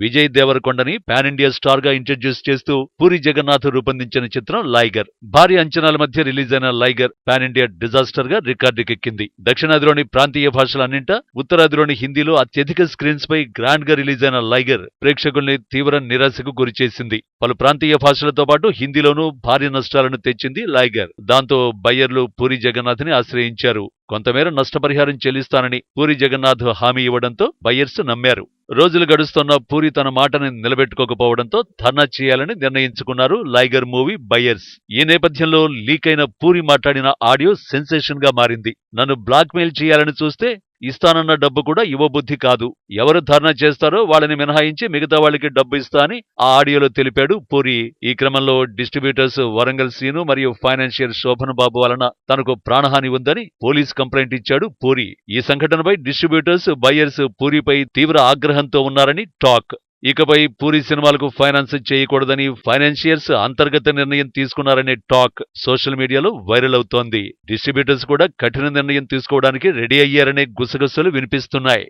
విజయ్ దేవరకొండని pan India స్టార్గా introduce చేస్తూ పూరి జగన్నాథ్ రూపొందించిన చిత్రం లైగర్. భారీ అంచనాల మధ్య రిలీజ్ అయిన లైగర్ పాన్ ఇండియా డిజాస్టర్గా రికార్డుకెక్కింది. దక్షిణాదిలోని ప్రాంతీయ భాషలన్నింటా ఉత్తరాదిలోని హిందీలో అత్యధిక స్క్రీన్స్ పై గ్రాండ్గా రిలీజ్ అయిన లైగర్ ప్రేక్షకుల్ని తీవ్ర నిరాశకు గురిచేసింది పలు ప్రాంతీయ భాషలతో పాటు హిందీలోనూ భారీ నష్టాలను తెచ్చింది లైగర్. దాంతో బయ్యర్లు పూరి జగన్నాథ్ని ఆశ్రయించారు. కొంతమేర నష్టపరిహారం చెల్లిస్తానని పూరి జగన్నాథ్ హామీ ఇవ్వడంతో బయ్యర్స్ నమ్మారు. రోజులు గడుస్తున్న పూరి తన మాటని నిలబెట్టుకోకపోవడంతో ధర్నా చేయాలని నిర్ణయించుకున్నారు లైగర్ మూవీ బయర్స్ ఈ నేపథ్యంలో లీక్ అయిన పూరి మాట్లాడిన ఆడియో సెన్సేషన్గా మారింది. నన్ను బ్లాక్మెయిల్ చేయాలని చూస్తే ఇస్తానన్న డబ్బు కూడా ఇవ్వబుద్ధి కాదు. ఎవరు ధర్నా చేస్తారో వాళ్ళని మినహాయించి మిగతా వాళ్ళకి డబ్బు ఇస్తా అని ఆ ఆడియోలో తెలిపాడు పూరి. ఈ క్రమంలో డిస్ట్రిబ్యూటర్స్ వరంగల్ సీను మరియు ఫైనాన్షియల్ శోభన్ బాబు వలన తనకు ప్రాణహాని ఉందని పోలీస్ కంప్లైంట్ ఇచ్చాడు పూరి. ఈ సంఘటనపై డిస్ట్రిబ్యూటర్స్ బయ్యర్స్ పూరిపై తీవ్ర ఆగ్రహంతో ఉన్నారని టాక్. ఇకపై పూరి సినిమాలకు ఫైనాన్స్ చేయకూడదని ఫైనాన్షియర్స్ అంతర్గత నిర్ణయం తీసుకున్నారనే టాక్ సోషల్ మీడియాలో వైరల్ అవుతోంది. డిస్ట్రిబ్యూటర్స్ కూడా కఠిన నిర్ణయం తీసుకోవడానికి రెడీ అయ్యారనే గుసగుసలు వినిపిస్తున్నాయి.